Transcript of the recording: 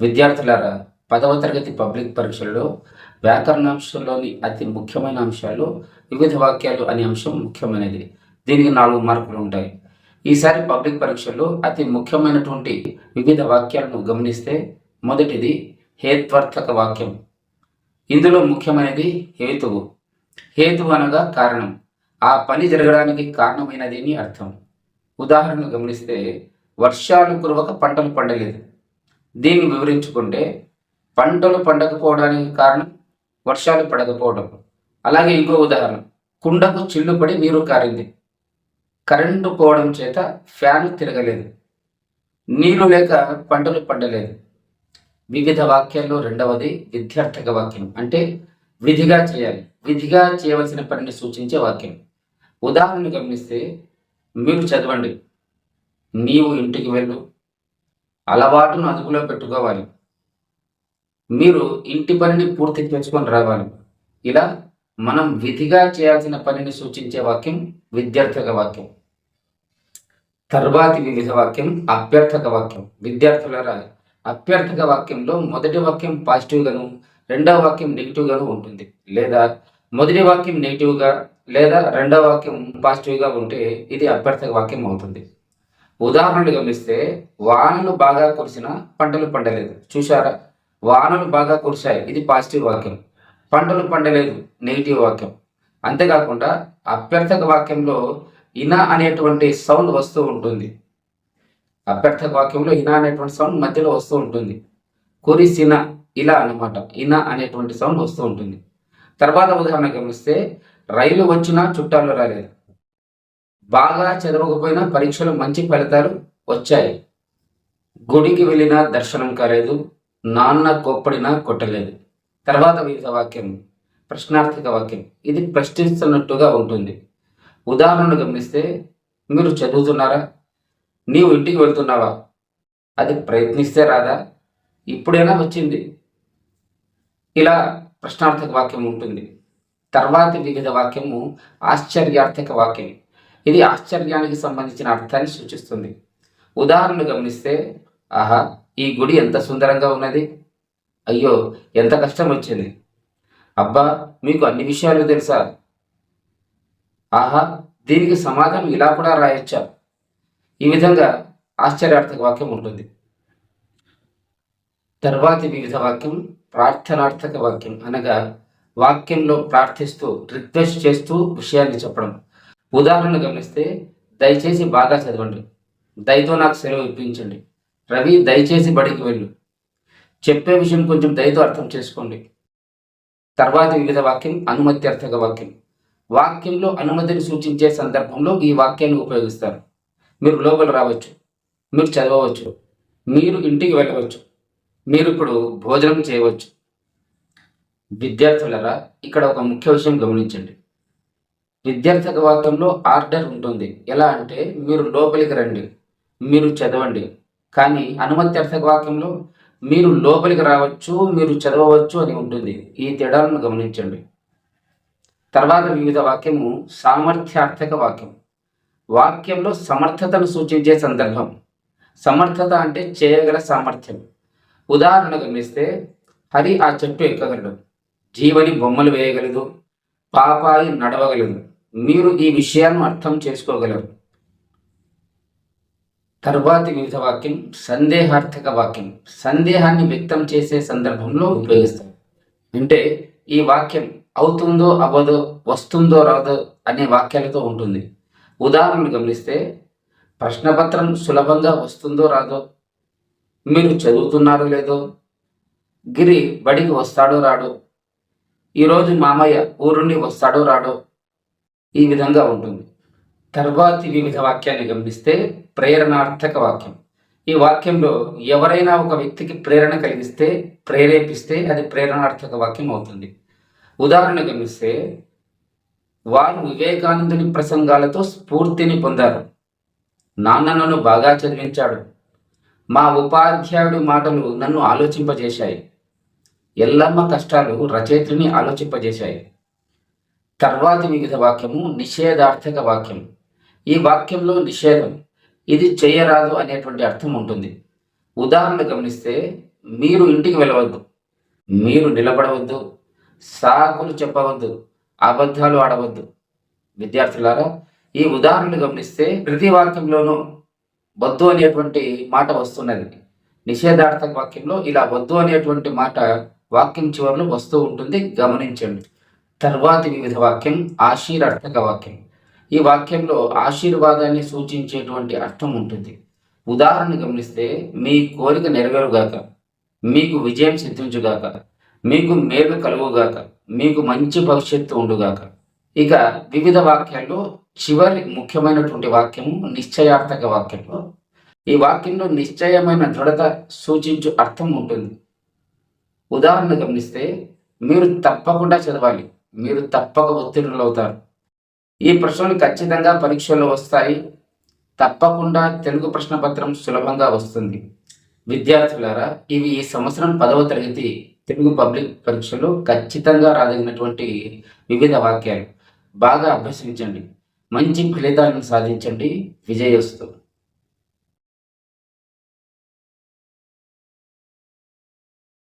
విద్యార్థులారా పదవ తరగతి పబ్లిక్ పరీక్షల్లో వ్యాకరణాంశంలోని అతి ముఖ్యమైన అంశాలు వివిధ వాక్యాలు అనే అంశం ముఖ్యమైనది. దీనికి నాలుగు మార్కులు ఉంటాయి. ఈసారి పబ్లిక్ పరీక్షల్లో అతి ముఖ్యమైనటువంటి వివిధ వాక్యాలను గమనిస్తే మొదటిది హేత్వర్థక వాక్యం. ఇందులో ముఖ్యమైనది హేతువు. హేతువు అనగా కారణం. ఆ పని జరగడానికి కారణమైనది అని అర్థం. ఉదాహరణ గమనిస్తే వర్షాలు కురవక పంటలు పండలేదు. దీన్ని వివరించుకుంటే పంటలు పండకపోవడానికి కారణం వర్షాలు పడకపోవడం. అలాగే ఇంకో ఉదాహరణ కుండకు చిల్లు పడి నీరు కారింది. కరెంటు పోవడం చేత ఫ్యాన్ తిరగలేదు. నీరు లేక పంటలు పండలేదు. వివిధ వాక్యాల్లో రెండవది విద్యార్థక వాక్యం. అంటే విధిగా చేయాలి. విధిగా చేయవలసిన పనిని సూచించే వాక్యం. ఉదాహరణ గమనిస్తే మీరు చదవండి. నీవు ఇంటికి వెళ్ళు. అలవాటును అదుపులో పెట్టుకోవాలి. మీరు ఇంటి పనిని పూర్తి చేసుకొని రావాలి. ఇలా మనం విధిగా చేయాల్సిన పనిని సూచించే వాక్యం విద్యార్థక వాక్యం. తర్వాతి వివిధ వాక్యం అభ్యర్థక వాక్యం. విద్యార్థులరా అభ్యర్థక వాక్యంలో మొదటి వాక్యం పాజిటివ్గాను రెండవ వాక్యం నెగిటివ్గాను ఉంటుంది. లేదా మొదటి వాక్యం నెగిటివ్గా లేదా రెండవ వాక్యం పాజిటివ్గా ఉంటే ఇది అభ్యర్థక వాక్యం అవుతుంది. ఉదాహరణలు గమనిస్తే వానలు బాగా కురిసిన పంటలు పండలేదు. చూశారా? వానలు బాగా కురిశాయి. ఇది పాజిటివ్ వాక్యం. పంటలు పండలేదు. నెగిటివ్ వాక్యం. అంతేకాకుండా అభ్యర్థక వాక్యంలో ఇన అనేటువంటి సౌండ్ వస్తూ ఉంటుంది. అభ్యర్థక వాక్యంలో ఇన అనేటువంటి సౌండ్ మధ్యలో వస్తూ ఉంటుంది. కురిసిన ఇలా అన్నమాట. ఇన అనేటువంటి సౌండ్ వస్తూ ఉంటుంది. తర్వాత ఉదాహరణ గమనిస్తే రైలు వచ్చినా చుట్టాలు రాలేదు. బాగా చదవకపోయినా పరీక్షలో మంచి ఫలితాలు వచ్చాయి. గుడికి వెళ్ళినా దర్శనం కాలేదు. నాన్న కోప్పడినా కొట్టలేదు. తర్వాత వివిధ వాక్యం ప్రశ్నార్థక వాక్యం. ఇది ప్రశ్నిస్తున్నట్టుగా ఉంటుంది. ఉదాహరణ గమనిస్తే మీరు చదువుతున్నారా? నీవు ఇంటికి వెళ్తున్నావా? అది ప్రయత్నిస్తే రాదా? ఇప్పుడైనా వచ్చింది. ఇలా ప్రశ్నార్థక వాక్యం ఉంటుంది. తర్వాతి వివిధ వాక్యము ఆశ్చర్యార్థక వాక్యం. ఇది ఆశ్చర్యానికి సంబంధించిన అర్థాన్ని సూచిస్తుంది. ఉదాహరణలు గమనిస్తే ఆహా ఈ గుడి ఎంత సుందరంగా ఉన్నది. అయ్యో ఎంత కష్టం వచ్చింది అబ్బా మీకు అన్ని విషయాలు తెలుసా? ఆహా దీనికి సమాధానం ఇలా కూడా రాయొచ్చా? ఈ విధంగా ఆశ్చర్యార్థక వాక్యం ఉంటుంది. తర్వాతి వివిధ వాక్యం ప్రార్థనార్థక వాక్యం అనగా వాక్యంలో ప్రార్థిస్తూ రిక్వెస్ట్ చేస్తూ విషయాన్ని చెప్పడం. ఉదాహరణ గమనిస్తే దయచేసి బాగా చదవండి. దయతో నాకు సెలవు ఇప్పించండి. రవి దయచేసి బడికి వెళ్ళు. చెప్పే విషయం కొంచెం దయతో అర్థం చేసుకోండి. తర్వాత వివిధ వాక్యం అనుమతి అర్థక వాక్యం. వాక్యంలో అనుమతిని సూచించే సందర్భంలో ఈ వాక్యాన్ని ఉపయోగిస్తారు. మీరు లోపల రావచ్చు. మీరు చదవవచ్చు. మీరు ఇంటికి వెళ్ళవచ్చు. మీరు ఇప్పుడు భోజనం చేయవచ్చు. విద్యార్థులరా ఇక్కడ ఒక ముఖ్య విషయం గమనించండి. విద్యార్థి వాక్యంలో ఆర్డర్ ఉంటుంది. ఎలా అంటే మీరు లోపలికి రండి. మీరు చదవండి. కానీ అనుమత్యర్థక వాక్యంలో మీరు లోపలికి రావచ్చు మీరు చదవవచ్చు అని ఉంటుంది. ఈ తేడాలను గమనించండి. తర్వాత వివిధ వాక్యము సామర్థ్యార్థక వాక్యం. వాక్యంలో సమర్థతను సూచించే సందర్భం. సమర్థత అంటే చేయగల సామర్థ్యం. ఉదాహరణ గమనిస్తే హరి ఆ చెట్టు ఎక్కగలడు? జీవని బొమ్మలు వేయగలదు పాపాయి నడవగలదు. మీరు ఈ విషయాన్ని అర్థం చేసుకోగలరు. తర్వాతి వివిధ వాక్యం సందేహార్థక వాక్యం. సందేహాన్ని వ్యక్తం చేసే సందర్భంలో ఉపయోగిస్తారు అంటే ఈ వాక్యం అవుతుందో అవ్వదో వస్తుందో రాదో అనే వాక్యాలతో ఉంటుంది. ఉదాహరణలు గమనిస్తే ప్రశ్నపత్రం సులభంగా వస్తుందో రాదో మీరు చదువుతున్నారో లేదో గిరి బడికి వస్తాడో రాడో ఈరోజు మామయ్య ఊరుండి వస్తాడో రాడో ఈ విధంగా ఉంటుంది. తర్వాతి వివిధ వాక్యాన్ని గమనిస్తే ప్రేరణార్థక వాక్యం. ఈ వాక్యంలో ఎవరైనా ఒక వ్యక్తికి ప్రేరణ కలిగిస్తే ప్రేరేపిస్తే అది ప్రేరణార్థక వాక్యం అవుతుంది. ఉదాహరణ గమనిస్తే వారు వివేకానందుని ప్రసంగాలతో స్ఫూర్తిని పొందారు. నాన్న నన్ను బాగా చదివించాడు. మా ఉపాధ్యాయుడి మాటలు నన్ను ఆలోచింపజేశాయి. ఎల్లమ్మ కష్టాలు రచయిత్రిని ఆలోచింపజేశాయి. తర్వాతి వివిధ వాక్యము నిషేధార్థక వాక్యం ఈ వాక్యంలో నిషేధం ఇది చేయరాదు అనేటువంటి అర్థం ఉంటుంది. ఉదాహరణ గమనిస్తే మీరు ఇంటికి వెళ్ళవద్దు. మీరు నిలబడవద్దు. సాకులు చెప్పవద్దు. అబద్ధాలు ఆడవద్దు. విద్యార్థులారా ఈ ఉదాహరణలు గమనిస్తే ప్రతి వాక్యంలోనూ వద్దు అనేటువంటి మాట వస్తున్నది. నిషేధార్థక వాక్యంలో ఇలా వద్దు అనేటువంటి మాట వాక్యం చివరిలో వస్తూ ఉంటుంది. గమనించండి. తర్వాతి వివిధ వాక్యం ఆశీర్వార్థక వాక్యం. ఈ వాక్యంలో ఆశీర్వాదాన్ని సూచించేటువంటి అర్థం ఉంటుంది. ఉదాహరణ గమనిస్తే మీ కోరిక నెరవేరుగాక మీకు విజయం సిద్ధించుగాక మీకు మేలు కలుగుగాక మీకు మంచి భవిష్యత్తు ఉండుగాక. ఇక వివిధ వాక్యాల్లో చివరి ముఖ్యమైనటువంటి వాక్యము నిశ్చయార్థక వాక్యంలో. ఈ వాక్యంలో నిశ్చయమైన దృఢత సూచించు అర్థం ఉంటుంది. ఉదాహరణ గమనిస్తే మీరు తప్పకుండా చదవాలి. మీరు తప్పక ఉత్తీర్ణులు అవుతారు ఈ ప్రశ్నలు ఖచ్చితంగా పరీక్షల్లో వస్తాయి. తప్పకుండా తెలుగు ప్రశ్నపత్రం సులభంగా వస్తుంది. విద్యార్థులారా ఇవి ఈ సంవత్సరం పదవ తరగతి తెలుగు పబ్లిక్ పరీక్షలో ఖచ్చితంగా రాదగినటువంటి వివిధ వాక్యాలు. బాగా అభ్యసించండి. మంచి ఫలితాలను సాధించండి. విజయస్తు